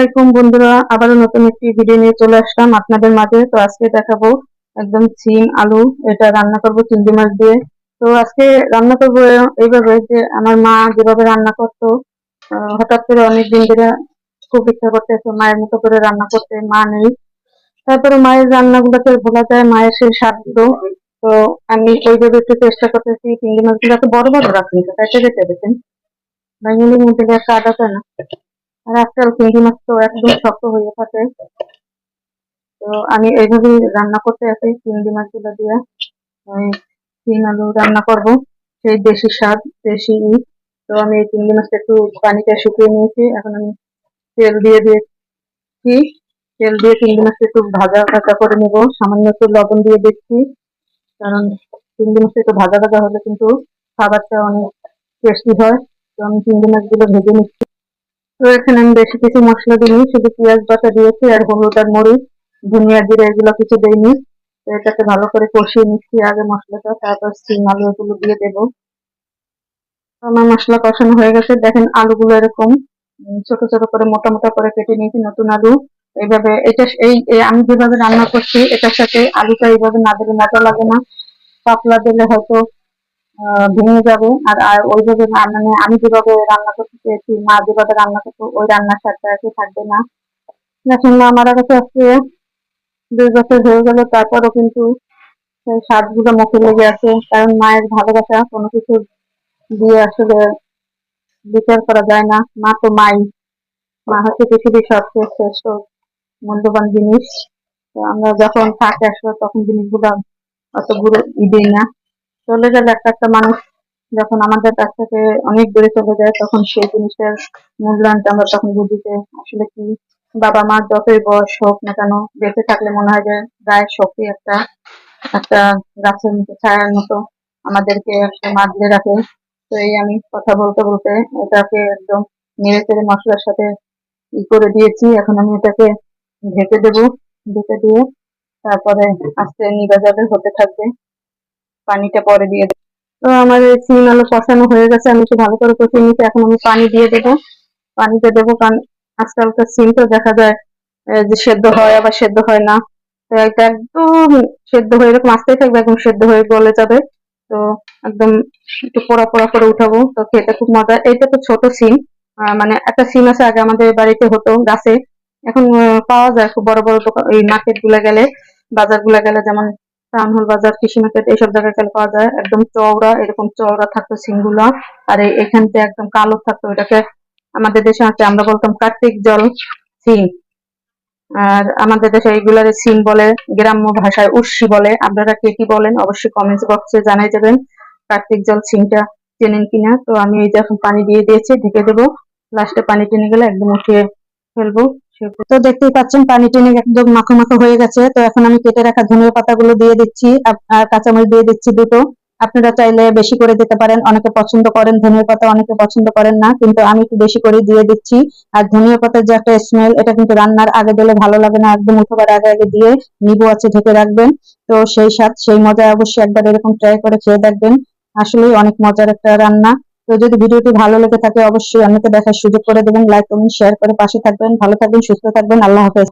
আলাইকুম বন্ধুরা, আবারও নতুন একটি ভিডিও নিয়ে চলে আসলাম আপনাদের মাঝে। তো আজকে দেখাবো একদম সিম আলু, এটা রান্না করব চিংড়ি মাছ দিয়ে। তো আজকে রান্না করব এইভাবে যে আমার মা যেভাবে রান্না করতো হঠাৎ করে অনেক দিন ধরে খুব ইচ্ছা করতেছে, মায়ের মতো করে রান্না করতে, মা নেই। তারপরে মায়ের রান্নাগুলোতে ভোলা যায়, মায়ের সেই স্বাদ তো আমি ওইভাবে একটু চেষ্টা করতেছি চিংড়ি মাছগুলো এত বড় বড় রাখুন তাই কেটে দেখেন বাইঙ্গুলির মধ্যে একটা আদা না? আর আজকাল চিংড়ি মাছ তো একদম শক্ত হয়ে থাকে। তো আমি এইভাবেই রান্না করতে আসি চিংড়ি মাছগুলো দিয়ে। ওই শিম আলু রান্না করব। সেই দেশি স্বাদ দেশি ই। তো আমি এই চিংড়ি মাছটা একটু পানিতে শুকিয়ে নিয়েছি। এখন আমি তেল দিয়ে দিয়েছি। তেল দিয়ে চিংড়ি মাছটা একটু ভাজা ভাজা করে নেব। সামান্য একটু লবণ দিয়ে দিচ্ছি। কারণ চিংড়ি মাছটা একটু ভাজা ভাজা হলে কিন্তু খাবারটা অনেক টেস্টি হয়। তো আমি চিংড়ি মাছগুলো ভেজে নিচ্ছি। তো এখানে আমি বেশি কিছু মশলা দিইনি, শুধু পেঁয়াজ বাটা দিয়েছি আর হলুদ আর মরিচ, ধনিয়া জিরে এগুলো কিছু দেইনি। তো এটাকে ভালো করে কষিয়ে নিচ্ছি, আগে মশলাটা, তারপর সিম আলু এগুলো দিয়ে দেবো। আমার মশলা কষানো হয়ে গেছে। দেখেন আলুগুলো এরকম ছোট ছোট করে, মোটা মোটা করে কেটে নিয়েছি নতুন আলু। এইভাবে এটা এই আমি যেভাবে রান্না করছি, এটার সাথে আলুটা এইভাবে না দিলে মজা লাগে না। পাতলা দিলে হয়তো ভেঙে যাবে। আর আর ওইভাবে মানে আমি যেভাবে রান্না করতে চেয়েছি, মা যেভাবে রান্না করতো, ওই রান্নার স্বাদটা আর থাকবে না। এখন মা মারা গেছে আজকে, দুই বছর হয়ে গেল, তারপরও কিন্তু সেই স্বাদগুলো মুখে লেগে আছে। কারণ মায়ের ভালোবাসা, কোনো কিছু দিয়ে আসলে বিচার করা যায় না। মা তো মাই। মা হচ্ছে পৃথিবীর সবচেয়ে শ্রেষ্ঠ মূল্যবান জিনিস। তো আমরা যখন থাকে আসলে তখন জিনিসগুলো অত গুরুত্ব দিই না। চলে গেলে একটা একটা মানুষ যখন আমাদের কাছ থেকে অনেক দূরে চলে যায়, তখন সেই জিনিসটার মূল্যায়নটা আমরা তখন বুঝি যে আসলে কি? বাবা মার যতই বয়স হোক না কেন, বেঁচে থাকলে মনে হয় যে গায়ের শক্তি একটা একটা গাছের মতো, ছায়ার মতো আমাদেরকে একটা মাগলে রাখে। তো এই আমি কথা বলতে বলতে এটাকে একদম নেড়ে চেড়ে মশলার সাথে ই করে দিয়েছি। এখন আমি এটাকে ঢেকে দেবো, ঢেকে দিয়ে তারপরে আস্তে নিভা যাবে হতে থাকবে। পানিটা পরে দিয়ে দেবো। তো আমার সিম আলু কষানো হয়ে গেছে, আমি একটু ভালো করে কষিয়ে নিচ্ছি। এখন আমি পানি দিয়ে দেবো। পানিতে দেবো কারণ আজকালকার সিম তো দেখা যায় যে সেদ্ধ হয় আবার সেদ্ধ হয় না। তো এটা একদম সেদ্ধ হয়ে, এরকম আসতেই থাকবে, একদম সেদ্ধ হয়ে গলে যাবে। তো একদম একটু পোড়া পোড়া করে উঠাবো। তো খেতে খুব মজা। এটা তো ছোট সিম। মানে একটা সিম আছে আগে আমাদের বাড়িতে হতো, গাছে। এখন পাওয়া যায় খুব বড় বড় দোকান, এই মার্কেটগুলা গেলে বাজারগুলা গেলে যেমন টাউন হল বাজার, কৃষি মার্কেট এইসব জায়গায় গেলে পাওয়া যায়। একদম চওড়া, এরকম চওড়া থাকতো সিমগুলা আর এখান থেকে একদম কালো থাকতো এটাকে আমাদের দেশে আছে, আমরা বলতাম কার্তিক জল সিং আর আমাদের দেশে এইগুলার সিম বলে, গ্রাম্য ভাষায় উর্সি বলে। আপনারা কে কি বলেন, অবশ্যই কমেন্টস বক্সে জানাই দেবেন, কার্তিক জল সিমটা চেনেন কিনা। তো আমি এই যে এখন পানি দিয়ে দিয়েছি, ঢেকে দেবো। লাস্টে পানি টেনে গেলে একদম উঠিয়ে ফেলব। তো দেখতেই পাচ্ছেন, পানি টেনে একদম মাখো মাখো হয়ে গেছে। তো এখন আমি কেটে রাখা ধনিয়া পাতাগুলো দিয়ে দিচ্ছি, আর কাঁচামরিচ দিয়ে দিচ্ছি দুটো। আপনারা চাইলে বেশি করে দিতে পারেন। অনেকে পছন্দ করেন, ধনিয়া পাতা অনেকে পছন্দ করেন না, কিন্তু আমি একটু বেশি করে দিয়ে দিচ্ছি। আর ধনিয়া পাতার যে একটা স্মেল এটা কিন্তু রান্নার আগে দিলে ভালো লাগে না, একদম উঠোবার আগে আগে দিয়ে নিবু আছে, ঢেকে রাখবেন। তো সেই স্বাদ, সেই মজা অবশ্যই একবার এরকম ট্রাই করে খেয়ে দেখবেন। আসলেই অনেক মজার একটা রান্না। তো যদি ভিডিওটি ভালো লেগে থাকে, অবশ্যই অন্যকে দেখার সুযোগ করে দেবেন লাইক কমেন্ট শেয়ার করে পাশে থাকবেন, ভালো থাকবেন, সুস্থ থাকবেন, আল্লাহ হাফেজ।